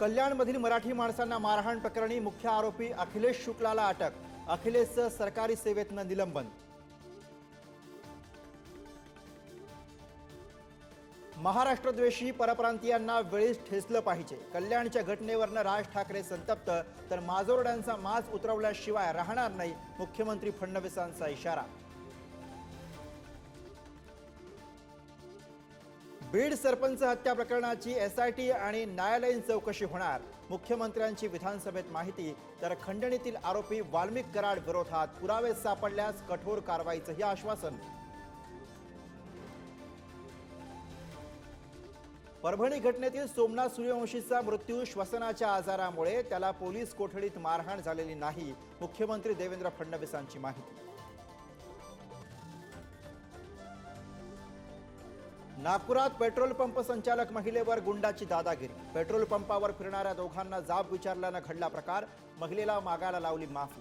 कल्याणमधील मराठी माणसांना मारहाण प्रकरणी मुख्य आरोपी अखिलेश शुक्लाला अटक अखिलेशचं सरकारी सेवेतनं निलंबन. महाराष्ट्रद्वेषी परप्रांतीयांना वेळीच ठेचलं पाहिजे. कल्याणच्या घटनेवरनं राज ठाकरे संतप्त तर माजोरड्यांचा माज उतरवल्याशिवाय राहणार नाही मुख्यमंत्री फडणवीसांचा इशारा. बीड सरपंच हत्या प्रकरणाची एसआयटी आणि न्यायालयीन चौकशी होणार. मुख्यमंत्र्यांची विधानसभेत माहिती तर खंडणीतील आरोपी वाल्मिक कराड विरोधात पुरावे सापडल्यास कठोर कारवाईचंही आश्वासन. परभणी घटनेतील सोमनाथ सूर्यवंशीचा मृत्यू श्वसनाच्या आजारामुळे त्याला पोलीस कोठडीत मारहाण झालेली नाही मुख्यमंत्री देवेंद्र फडणवीसांची माहिती. नागपुरात पेट्रोल पंप संचालक महिलेवर गुंडाची दादागिरी. पेट्रोल पंपावर फिरणाऱ्या दोघांना जाब विचारल्यानं घडला प्रकार. महिलेला मागायला लावली माफी.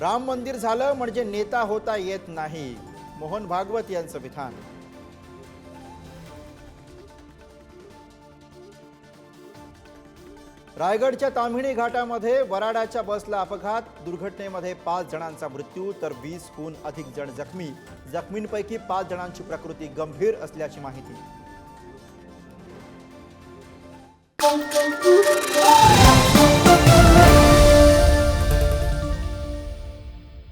राम मंदिर झालं म्हणजे नेता होता येत नाही. मोहन भागवत यांचं विधान. रायगडच्या ताम्हिणी घाटामध्ये वराडाच्या बसला अपघात. दुर्घटनेमध्ये पाच जणांचा मृत्यू तर वीसहून अधिक जण जखमी. जखमींपैकी पाच जणांची प्रकृती गंभीर असल्याची माहिती.